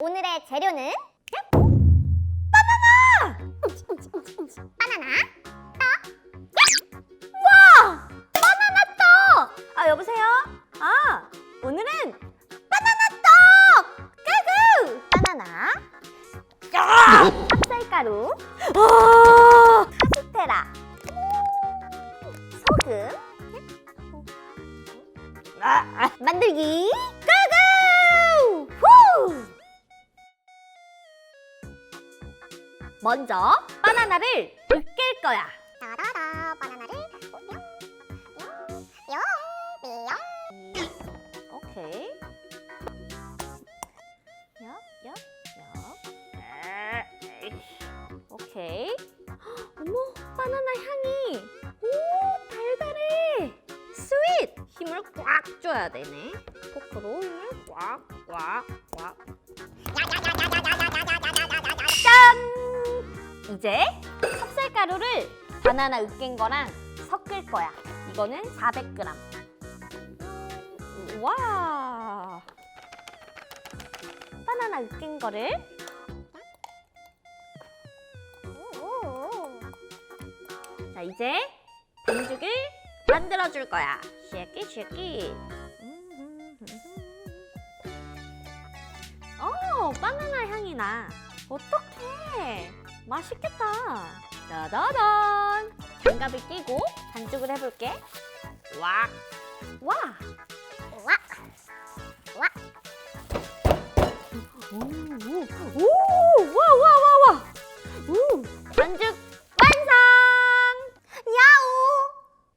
오늘의 재료는 바나나, 와! 바나나 떡! 아, 여보세요? 아, 오늘은 바나나 떡! 까구! 바나나, 야! 찹쌀가루, 먼저 바나나를 으깰 거야. 따라라 바나나를 뿅 뿅 뿅 뿅 오케이. 엽, 엽, 엽. 오케이. 헉, 어머, 바나나 향이. 오, 달달해. 스윗. 힘을 꽉 줘야 되네. 포크로 힘을 꽉, 꽉, 꽉. 이제 찹쌀가루를 바나나 으깬 거랑 섞을 거야. 이거는 400g. 와! 바나나 으깬 거를 자 이제 반죽을 만들어 줄 거야. 쉐키 쉐키. 어 바나나 향이 나. 어떡해? 맛있겠다. 짜자잔. 장갑을 끼고 반죽을 해볼게. 와, 와. 와 오, 오, 오, 와, 와, 와, 와. 오, 반죽 완성! 야오!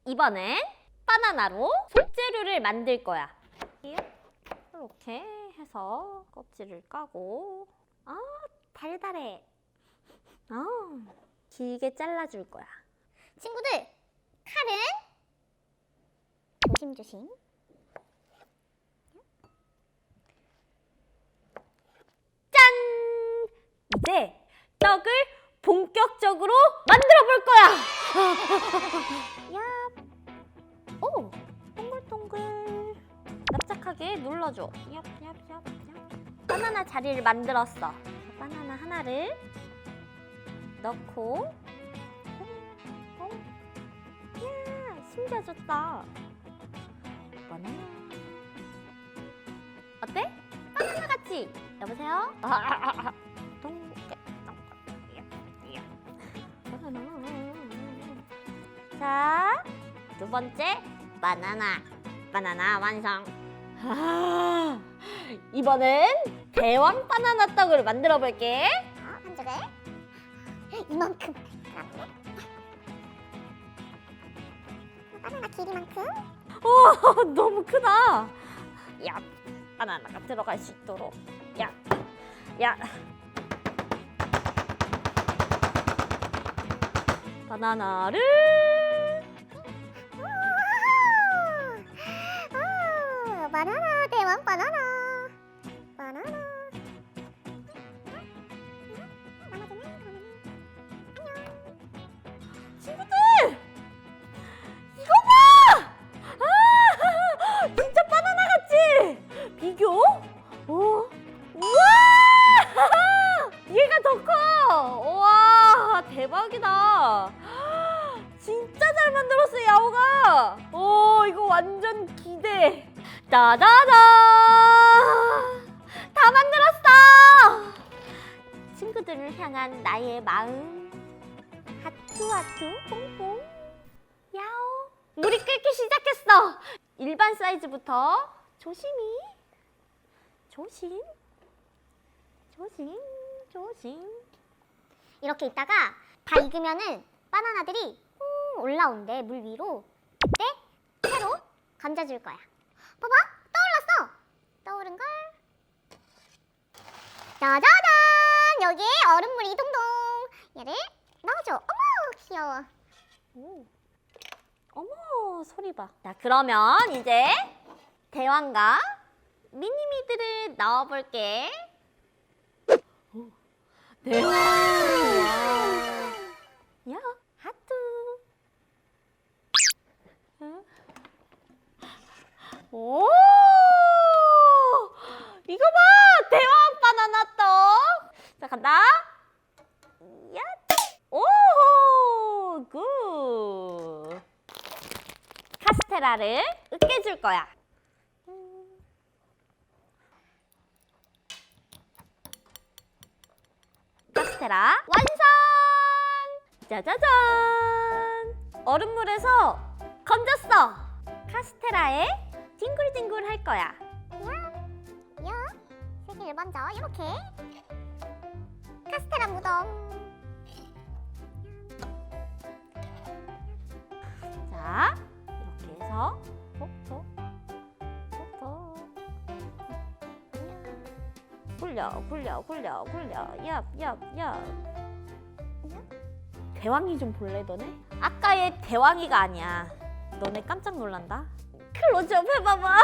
이번엔 바나나로 속재료를 만들 거야. 이렇게 해서 껍질을 까고, 아, 달달해. 아, 길게 잘라줄 거야. 친구들 칼은 조심조심 짠! 이제 떡을 본격적으로 만들어 볼 거야. 야, 오, 동글동글. 납작하게 눌러줘. 얍, 얍, 얍, 얍. 바나나 자리를 만들었어. 자, 바나나 하나를 넣고, 어, 야, 숨겨줬다. 바나나. 어때? 바나나 같지? 여보세요? 동- 자, 두 번째 바나나. 바나나 완성. 아, 이번엔 대왕 바나나 떡을 만들어 볼게. 어, 이만큼 바나나 길이만큼 오, 너무 크다. 야, 바나나가 들어갈 수 있도록. 야, 야. 바나나를 아, 바나나 대왕 바나나 만들었어 야오가. 오 이거 완전 기대. 짜자잔! 다 만들었어! 친구들을 향한 나의 마음. 하트 뽕뽕 야오 물이 끓기 시작했어 일반 사이즈부터 조심히 조심 조심 조심 이렇게 있다가 다 익으면은 바나나들이 음, 올라온대 물 위로. 그때 채로 건져줄 거야. 봐봐 떠올랐어. 떠오른 걸. 짜자잔! 여기에 얼음물 이 동동. 얘를 넣어줘. 어머 귀여워. 오. 어머 소리 봐자 그러면 이제 대왕과 미니미들을 넣어볼게. 대왕. 야 오 이거 봐 대왕 바나나 떡 시작한다. 야, 오, 굿. 카스테라를 으깨줄 거야. 카스테라 완성! 짜자잔! 얼음물에서 건졌어. 카스테라에 뒹굴뒹굴 할 거야. 야, 세개를 먼저 이렇게 카스테라 무덤. 자, 이렇게 해서 톡톡 톡톡 굴려 굴려 굴려 굴려 얍얍얍 대왕이 좀 볼래 너네? 아까의 대왕이가 아니야 너네 깜짝 놀란다 클로즈업 해봐봐.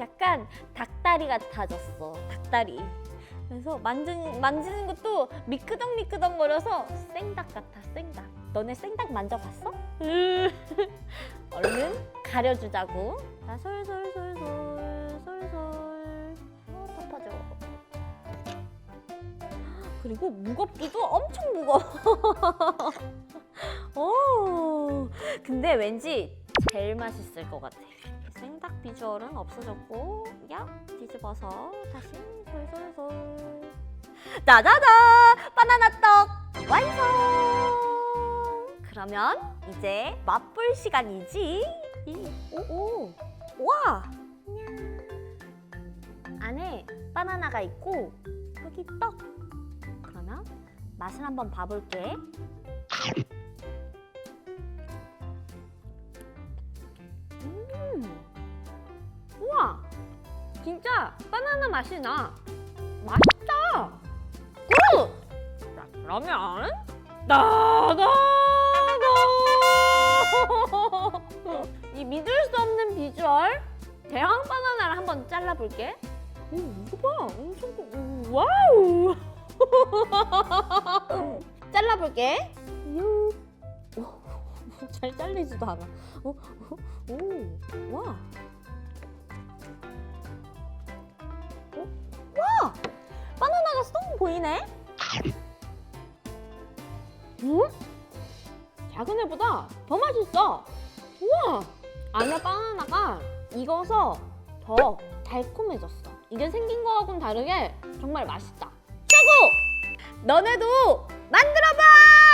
약간 닭다리 같아졌어 닭다리. 그래서 만지는, 만지는 것도 미끄덩미끄덩 거려서 생닭 같아 생닭. 너네 생닭 만져봤어? 얼른 가려주자고. 자 솔솔솔솔 솔솔 그리고 무겁기도 엄청 무거워. 오, 근데 왠지 제일 맛있을 것 같아. 생닭 비주얼은 없어졌고 야 뒤집어서 다시 솔솔솔. 짜자잔 바나나 떡 완성! 그러면 이제 맛볼 시간이지. 오오. 와! 안에 바나나가 있고 여기 떡 맛을 한번 봐볼게. 음. 우와. 진짜 바나나 맛이 나. 맛있다. 굿! 자 그러면 나가가 이 믿을 수 없는 비주얼 대왕 바나나를 한번 잘라볼게. 오 이거 봐. 엄청 와우 잘라볼게 유. 오, 잘 잘리지도 않아 오, 오, 오, 와 오, 와 바나나가 쏙 보이네 음? 작은 애보다 더 맛있어. 우와! 안에 바나나가 익어서 더 달콤해졌어. 이게 생긴 거하고는 다르게 정말 맛있다. 최고! 너네도 만들어봐! 아,